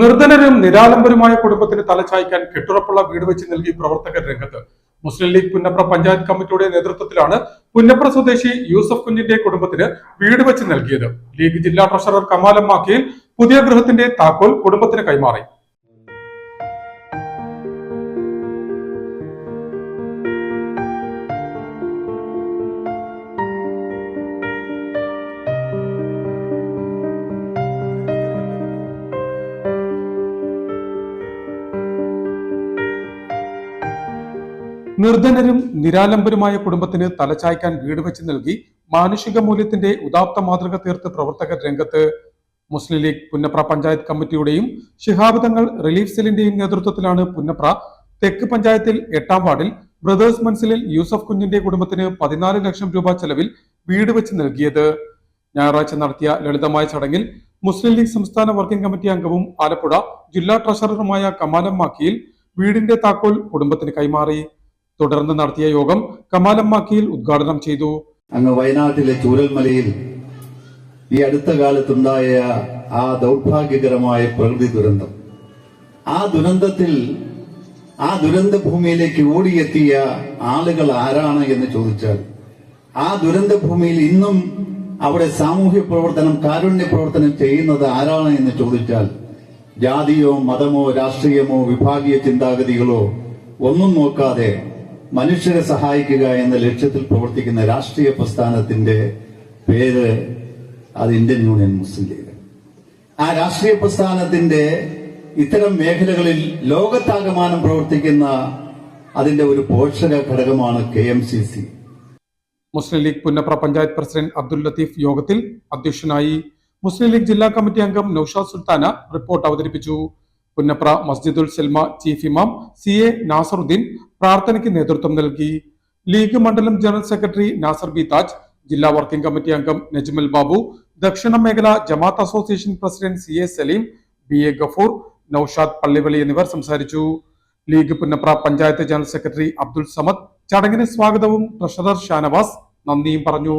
നിർധനരും നിരാലംബരുമായ കുടുംബത്തിന് തലചായ്ക്കാൻ കെട്ടുറപ്പുള്ള വീട് വെച്ച് നൽകി പ്രവർത്തകർ രംഗത്ത്. മുസ്ലിം ലീഗ് പുന്നപ്ര പഞ്ചായത്ത് കമ്മിറ്റിയുടെ നേതൃത്വത്തിലാണ് പുന്നപ്ര സ്വദേശി യൂസഫ് കുഞ്ഞിന്റെ കുടുംബത്തിന് വീട് വെച്ച് നൽകിയത്. ലീഗ് ജില്ലാ ട്രഷറർ കമാലം മാക്കിയിൽ പുതിയ ഗൃഹത്തിന്റെ താക്കോൽ കുടുംബത്തിന് കൈമാറി. നിർധനരും നിരാലംബരുമായ കുടുംബത്തിന് തലചായ്ക്കാൻ വീട് വെച്ച് നൽകി മാനുഷിക മൂല്യത്തിന്റെ ഉദാത്ത മാതൃക തീർത്ത് പ്രവർത്തകർ രംഗത്ത് മുസ്ലിം ലീഗ് പുന്നപ്ര പഞ്ചായത്ത് കമ്മിറ്റിയുടെയും ശിഹാബ് തങ്ങൾ റിലീഫ് സെല്ലിന്റെയും നേതൃത്വത്തിലാണ് പുന്നപ്ര തെക്ക് പഞ്ചായത്തിൽ എട്ടാം വാർഡിൽ ബ്രദേഴ്സ് മൻസിലിൽ യൂസഫ് കുഞ്ഞിന്റെ കുടുംബത്തിന് പതിനാല് ലക്ഷം രൂപ ചെലവിൽ വീട് വെച്ച് നൽകിയത്. ഞായറാഴ്ച നടത്തിയ ലളിതമായ ചടങ്ങിൽ മുസ്ലിം ലീഗ് സംസ്ഥാന വർക്കിംഗ് കമ്മിറ്റി അംഗവും ആലപ്പുഴ ജില്ലാ ട്രഷററുമായ കമാലം മാക്കിയിൽ വീടിന്റെ താക്കോൽ കുടുംബത്തിന് കൈമാറി. തുടർന്ന് നടത്തിയ യോഗം കമാലമ്മാക്കിയിൽ ഉദ്ഘാടനം ചെയ്തു. അങ്ങ് വയനാട്ടിലെ ചൂരൽമലയിൽ ഈ അടുത്ത കാലത്തുണ്ടായ ആ ദൗർഭാഗ്യകരമായ പ്രകൃതി ദുരന്തം. ആ ദുരന്തത്തിൽ ആ ദുരന്ത ഭൂമിയിലേക്ക് ഓടിയെത്തിയ ആളുകൾ ആരാണ് എന്ന് ചോദിച്ചാൽ ആ ദുരന്ത ഭൂമിയിൽ ഇന്നും അവിടെ സാമൂഹ്യ പ്രവർത്തനം കാരുണ്യ പ്രവർത്തനം ചെയ്യുന്നത് ആരാണ് എന്ന് ചോദിച്ചാൽ ജാതിയോ മതമോ രാഷ്ട്രീയമോ വിഭാഗീയ ചിന്താഗതികളോ ഒന്നും നോക്കാതെ മനുഷ്യരെ സഹായിക്കുക എന്ന ലക്ഷ്യത്തിൽ പ്രവർത്തിക്കുന്ന രാഷ്ട്രീയ പ്രസ്ഥാനത്തിന്റെ പേര് അത് ഇന്ത്യൻ യൂണിയൻ മുസ്ലിം ലീഗ്. ആ രാഷ്ട്രീയ പ്രസ്ഥാനത്തിന്റെ ഇത്തരം മേഖലകളിൽ ലോകത്താകമാനം പ്രവർത്തിക്കുന്ന അതിന്റെ ഒരു പോഷക ഘടകമാണ് K M C C. Muslim League Punnapra panchayat president Abdul Latheef യോഗത്തിൽ അധ്യക്ഷനായി മുസ്ലിം ലീഗ് ജില്ലാ കമ്മിറ്റി അംഗം നൌഷാദ് സുൽത്താന റിപ്പോർട്ട് അവതരിപ്പിച്ചു. പുന്നപ്ര മസ്ജിദുൽ സൽമ ചീഫ് ഇമാം സി എ നാസറുദ്ദീൻ പ്രാർത്ഥനയ്ക്ക് നേതൃത്വം നൽകി. ലീഗ് മണ്ഡലം general secretary Nasar B Thaj ജില്ലാ വർക്കിംഗ് കമ്മിറ്റി അംഗം നജ്മൽ ബാബു ദക്ഷിണ മേഖല ജമാഅത്ത് association president C A Saleem B A Gafoor Noushad Pallivali എന്നിവർ സംസാരിച്ചു. ലീഗ് പുന്നപ്ര പഞ്ചായത്ത് ജനറൽ സെക്രട്ടറി അബ്ദുൽ സമദ് ചടങ്ങിന് സ്വാഗതവും ട്രഷറർ ഷാനവാസ് നന്ദിയും പറഞ്ഞു.